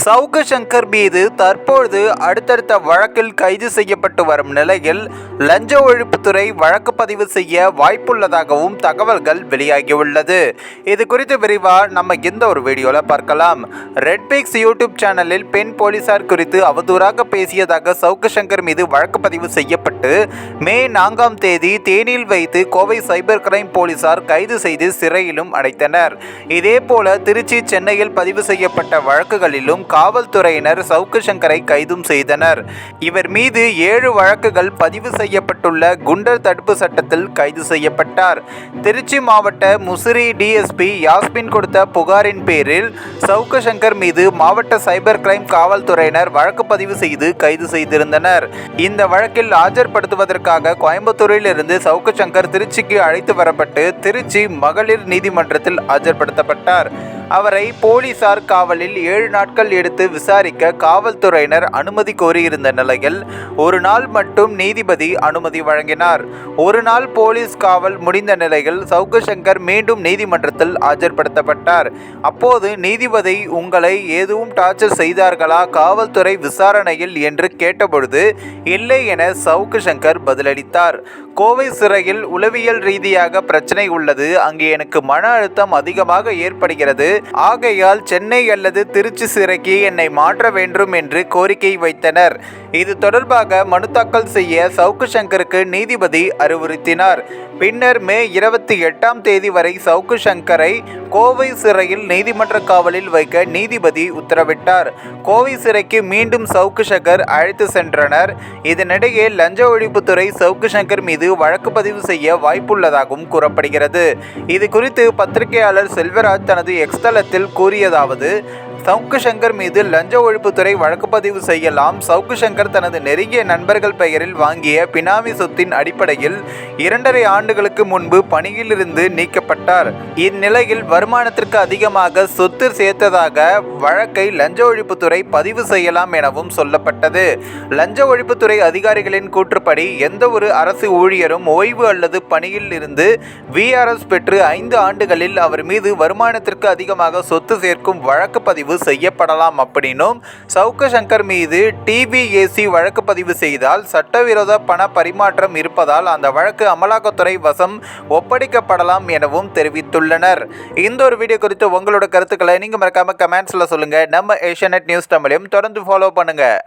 சவுக்கு சங்கர் மீது தற்பொழுது அடுத்தடுத்த வழக்கில் கைது செய்யப்பட்டு வரும் நிலையில் லஞ்ச ஒழிப்புத்துறை வழக்கு பதிவு செய்ய வாய்ப்புள்ளதாகவும் தகவல்கள் வெளியாகியுள்ளது. இது குறித்து விரிவாக நம்ம இந்த ஒரு வீடியோவில் பார்க்கலாம். ரெட்பிக்ஸ் யூடியூப் சேனலில் பெண் போலீசார் குறித்து அவதூறாக பேசியதாக சவுக்கு சங்கர் மீது வழக்கு பதிவு செய்யப்பட்டு மே நான்காம் தேதி தேனியில் வைத்து கோவை சைபர் கிரைம் போலீசார் கைது செய்து சிறையிலும் அடைத்தனர். இதேபோல திருச்சி சென்னையில் பதிவு செய்யப்பட்ட வழக்குகளிலும் காவல்துறையினர் சவுக்கு சங்கரை கைதும் செய்தனர். இவர் மீது ஏழு வழக்குகள் பதிவு செய்யப்பட்டுள்ள குண்டர் தடுப்பு சட்டத்தில் கைது செய்யப்பட்டார். திருச்சி மாவட்ட முசிறி டிஎஸ்பி யாஸ்மின் கொடுத்த புகாரின் பேரில் சவுக்கு சங்கர் மீது மாவட்ட சைபர் கிரைம் காவல்துறையினர் வழக்கு பதிவு செய்து கைது செய்திருந்தனர். இந்த வழக்கில் ஆஜர்படுத்துவதற்காக கோயம்புத்தூரில் இருந்து சவுக்கு சங்கர் திருச்சிக்கு அழைத்து வரப்பட்டு திருச்சி மகளிர் நீதிமன்றத்தில் ஆஜர்படுத்தப்பட்டார். அவரை போலீசார் காவலில் ஏழு நாட்கள் எடுத்து விசாரிக்க காவல்துறையினர் அனுமதி கோரியிருந்த நிலையில் ஒரு நாள் மட்டும் நீதிபதி அனுமதி வழங்கினார். ஒரு நாள் போலீஸ் காவல் முடிந்த நிலையில் சவுக்கு மீண்டும் நீதிமன்றத்தில் ஆஜர்படுத்தப்பட்டார். அப்போது நீதிபதி உங்களை எதுவும் டார்ச்சர் செய்தார்களா? காவல்துறை விசாரணையில் என்று கேட்டபொழுது இல்லை என சவுக்கு சங்கர் பதிலளித்தார். கோவை சிறையில் உளவியல் ரீதியாக பிரச்சனை உள்ளது. அங்கே எனக்கு மன அழுத்தம் அதிகமாக ஏற்படுகிறது. ஆகையால் சென்னை அல்லது திருச்சி சிறைக்கு என்னை மாற்ற வேண்டும் என்று கோரிக்கை வைத்தனர். இது தொடர்பாக மனு தாக்கல் செய்ய சவுக்கு சங்கருக்கு நீதிபதி அறிவுறுத்தினார். பின்னர் மே இருபத்தி எட்டாம் தேதி வரை சவுக்கு சங்கரை கோவை சிறையில் நீதிமன்ற காவலில் வைக்க நீதிபதி உத்தரவிட்டார். கோவை சிறைக்கு மீண்டும் சவுக்கு சங்கர் அழைத்து சென்றனர். இதனிடையே லஞ்ச ஒழிப்புத்துறை சவுக்கு சங்கர் மீது வழக்கு பதிவு செய்ய வாய்ப்புள்ளதாகவும் கூறப்படுகிறது. இது குறித்து பத்திரிகையாளர் செல்வராஜ் தனது எக்ஸ்தலத்தில் கூறியதாவது சவுக்கு சங்கர் மீது லஞ்ச ஒழிப்புத்துறை வழக்கு பதிவு செய்யலாம். சவுக்கு சங்கர் தனது நெருங்கிய நண்பர்கள் பெயரில் வாங்கிய பினாமி சொத்தின் அடிப்படையில் இரண்டரை ஆண்டுகளுக்கு முன்பு பணியிலிருந்து நீக்கப்பட்டார். இந்நிலையில் வருமானத்திற்கு அதிகமாக சொத்து சேர்த்ததாக வழக்கை லஞ்ச ஒழிப்புத்துறை பதிவு செய்யலாம் எனவும் சொல்லப்பட்டது. லஞ்ச ஒழிப்புத்துறை அதிகாரிகளின் கூற்றுப்படி எந்த ஒரு அரசு ஊழியரும் ஓய்வு அல்லது பணியில் இருந்து விஆர்எஸ் பெற்று ஐந்து ஆண்டுகளில் அவர் மீது வருமானத்திற்கு அதிகமாக சொத்து சேர்க்கும் வழக்கு பதிவு செய்யப்படலாம் அப்படின்னும் சவுக்கு சங்கர் மீது டிபிஏசி வழக்கு பதிவு செய்தால் சட்டவிரோத பண பரிமாற்றம் இருப்பதால் அந்த வழக்கு அமலாக்கத்துறை வசம் ஒப்படைக்கப்படலாம் எனவும் தெரிவித்துள்ளனர். இந்த ஒரு வீடியோ குறித்து உங்களோட கருத்துக்களை நீங்கள் மறக்காமல் கமெண்ட்ஸில் சொல்லுங்கள் நம்ம ஏஷியநெட் நியூஸ் தமிழையும் தொடர்ந்து ஃபாலோ பண்ணுங்கள்